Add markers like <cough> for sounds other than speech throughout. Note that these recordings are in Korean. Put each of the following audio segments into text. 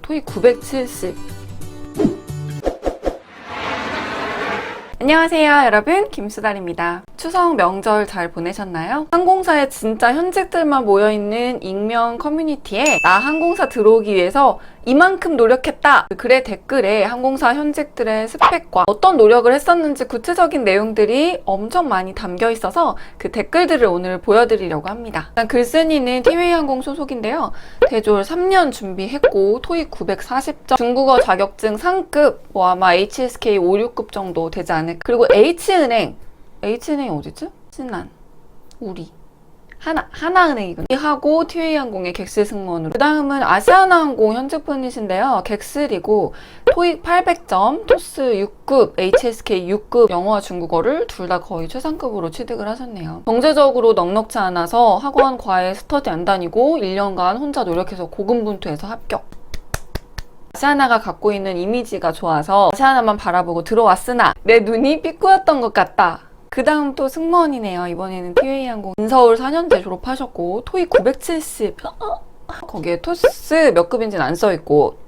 토익 970. 안녕하세요, 여러분. 김수달입니다. 추석 명절 잘 보내셨나요? 항공사에 진짜 현직들만 모여있는 익명 커뮤니티에 나 항공사 들어오기 위해서 이만큼 노력했다. 글의 댓글에 항공사 현직들의 스펙과 어떤 노력을 했었는지 구체적인 내용들이 엄청 많이 담겨 있어서 그 댓글들을 오늘 보여드리려고 합니다. 일단 글쓴이는 티웨이항공 소속인데요. 대졸 3년 준비했고 토익 940점, 중국어 자격증 상급, 뭐 아마 HSK 5, 6급 정도 되지 않을까. 그리고 H은행, H은행이 어디지? 신난, 우리. 하나, 하나은행이군요. 하고 티웨이항공의 객실 승무원으로. 그 다음은 아시아나항공 현직 분이신데요. 객실이고 토익 800점, 토스 6급, HSK 6급 영어와 중국어를 둘 다 거의 최상급으로 취득을 하셨네요. 경제적으로 넉넉지 않아서 학원, 과외, 스터디 안 다니고 1년간 혼자 노력해서 고군분투해서 합격. 아시아나가 갖고 있는 이미지가 좋아서 아시아나만 바라보고 들어왔으나 내 눈이 삐꾸였던 것 같다. 그 다음 또 승무원이네요. 이번에는 티웨이항공. 인서울 4년제 졸업하셨고 토익 970 거기에 토스 몇 급인지는 안 써있고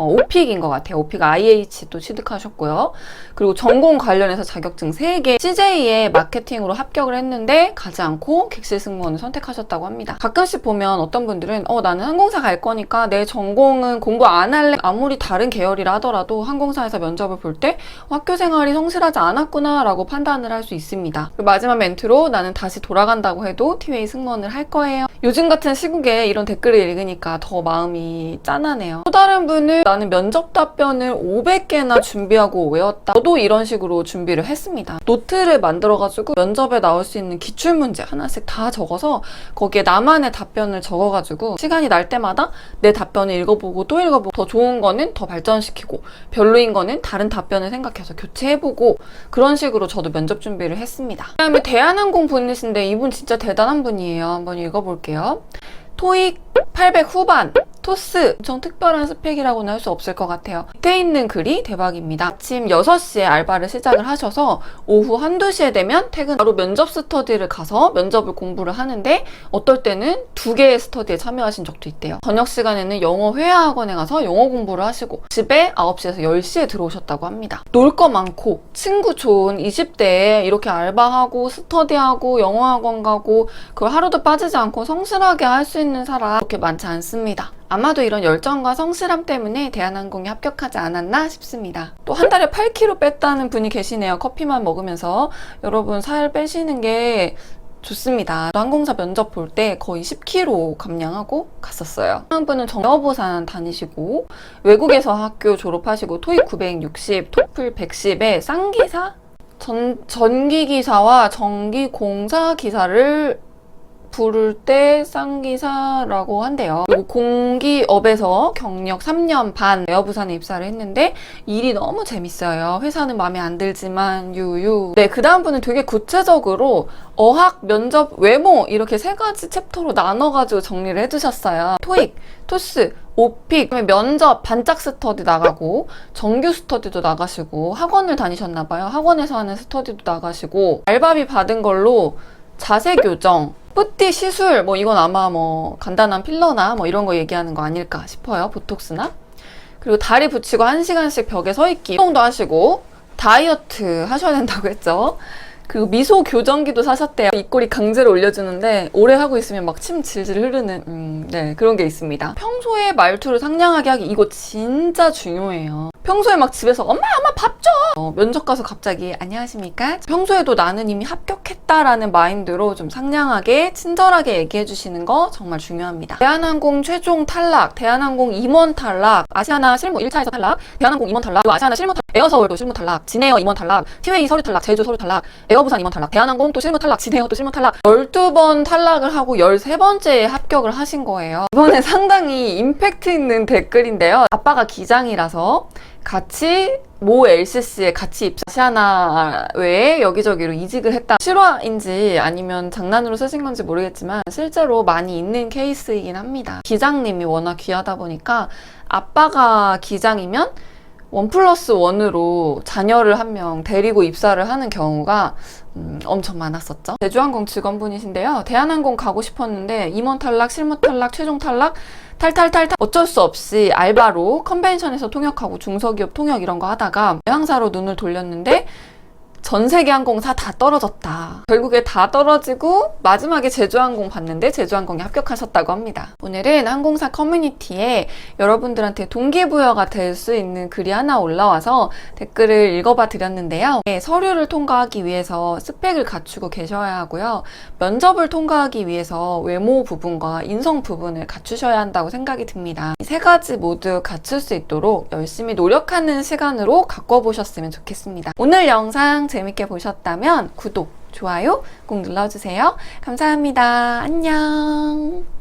어, 오픽인 것 같아요. 오픽 IH도 취득하셨고요. 그리고 전공 관련해서 자격증 3개, CJ의 마케팅으로 합격을 했는데 가지 않고 객실 승무원을 선택하셨다고 합니다. 가끔씩 보면 어떤 분들은 어 나는 항공사 갈 거니까 내 전공은 공부 안 할래. 아무리 다른 계열이라 하더라도 항공사에서 면접을 볼 때 학교 생활이 성실하지 않았구나 라고 판단을 할 수 있습니다. 마지막 멘트로 나는 다시 돌아간다고 해도 티웨이 승무원을 할 거예요. 요즘 같은 시국에 이런 댓글을 읽으니까 더 마음이 짠하네요. 또 다른 분은 나는 면접 답변을 500개나 준비하고 외웠다. 저도 이런 식으로 준비를 했습니다. 노트를 만들어가지고 면접에 나올 수 있는 기출문제 하나씩 다 적어서 거기에 나만의 답변을 적어가지고 시간이 날 때마다 내 답변을 읽어보고 또 읽어보고 더 좋은 거는 더 발전시키고 별로인 거는 다른 답변을 생각해서 교체해보고 그런 식으로 저도 면접 준비를 했습니다. 그 다음에 대한항공 분이신데 이분 진짜 대단한 분이에요. 한번 읽어볼게요. 토익 800 후반 토스 엄청 특별한 스펙이라고는 할 수 없을 것 같아요. 밑에 있는 글이 대박입니다. 아침 6시에 알바를 시작을 하셔서 오후 1, 2시에 되면 퇴근 바로 면접 스터디를 가서 면접을 공부를 하는데 어떨 때는 두 개의 스터디에 참여하신 적도 있대요. 저녁 시간에는 영어 회화 학원에 가서 영어 공부를 하시고 집에 9시에서 10시에 들어오셨다고 합니다. 놀 거 많고 친구 좋은 20대에 이렇게 알바하고 스터디하고 영어 학원 가고 그걸 하루도 빠지지 않고 성실하게 할 수 있는 사람 그렇게 많지 않습니다. 아마도 이런 열정과 성실함 때문에 대한항공에 합격하지 않았나 싶습니다. 또 한 달에 8kg 뺐다는 분이 계시네요. 커피만 먹으면서. 여러분 살 빼시는 게 좋습니다. 항공사 면접 볼 때 거의 10kg 감량하고 갔었어요. 한 분은 정여부산 다니시고 외국에서 학교 졸업하시고 토익 960, 토플 110에 쌍기사? 전, 전기기사와 전기공사 기사를 부를 때 쌍기사라고 한대요. 공기업에서 경력 3년 반 에어부산에 입사를 했는데 일이 너무 재밌어요. 회사는 마음에 안 들지만 유유. 네, 그 다음 분은 되게 구체적으로 어학, 면접, 외모 이렇게 세 가지 챕터로 나눠가지고 정리를 해주셨어요. 토익, 토스, 오픽, 면접, 반짝 스터디 나가고 정규 스터디도 나가시고 학원을 다니셨나 봐요. 학원에서 하는 스터디도 나가시고 알바비 받은 걸로 자세 교정, 뿌띠 시술, 뭐 이건 아마 뭐 간단한 필러나 뭐 이런 거 얘기하는 거 아닐까 싶어요. 보톡스나. 그리고 다리 붙이고 한 시간씩 벽에 서 있기 운동도 하시고 다이어트 하셔야 된다고 했죠. 그리고 미소 교정기도 사셨대요. 입꼬리 강제로 올려주는데 오래 하고 있으면 막 침 질질 흐르는 음, 네 그런 게 있습니다. 평소에 말투를 상냥하게 하기 이거 진짜 중요해요. 평소에 막 집에서 엄마 엄마 밥 줘. 어, 면접 가서 갑자기 안녕하십니까? 평소에도 나는 이미 합격했다라는 마인드로 좀 상냥하게 친절하게 얘기해 주시는 거 정말 중요합니다. 대한항공 최종 탈락, 대한항공 임원 탈락, 아시아나 실무 1차에서 탈락, 대한항공 임원 탈락, 아시아나 실무 탈락, 에어서울도 실무 탈락, 진에어 임원 탈락, 티웨이 서류 탈락, 제주 서류 탈락, 에어부산 임원 탈락, 대한항공 또 실무 탈락, 진에어 또 실무 탈락 12번 탈락을 하고 13번째에 합격을 하신 거예요. 이번에 <laughs> 상당히 임팩트 있는 댓글인데요. 아빠가 기장이라서 같이 모 LCC에 같이 입사 아시아나 외에 여기저기로 이직을 했다. 실화인지 아니면 장난으로 쓰신 건지 모르겠지만 실제로 많이 있는 케이스이긴 합니다. 기장님이 워낙 귀하다 보니까 아빠가 기장이면 원 플러스 원으로 자녀를 한 명 데리고 입사를 하는 경우가 음, 엄청 많았었죠. 제주항공 직원분이신데요. 대한항공 가고 싶었는데 임원 탈락, 실무 탈락, 최종 탈락, 탈탈탈탈 어쩔 수 없이 알바로 컨벤션에서 통역하고 중소기업 통역 이런 거 하다가 여행사로 눈을 돌렸는데 전 세계 항공사 다 떨어졌다. 결국에 다 떨어지고 마지막에 제주항공 봤는데 제주항공에 합격하셨다고 합니다. 오늘은 항공사 커뮤니티에 여러분들한테 동기부여가 될 수 있는 글이 하나 올라와서 댓글을 읽어봐 드렸는데요. 네, 서류를 통과하기 위해서 스펙을 갖추고 계셔야 하고요. 면접을 통과하기 위해서 외모 부분과 인성 부분을 갖추셔야 한다고 생각이 듭니다. 이 세 가지 모두 갖출 수 있도록 열심히 노력하는 시간으로 가꿔보셨으면 좋겠습니다. 오늘 영상 재밌게 보셨다면 구독, 좋아요 꼭 눌러주세요. 감사합니다. 안녕.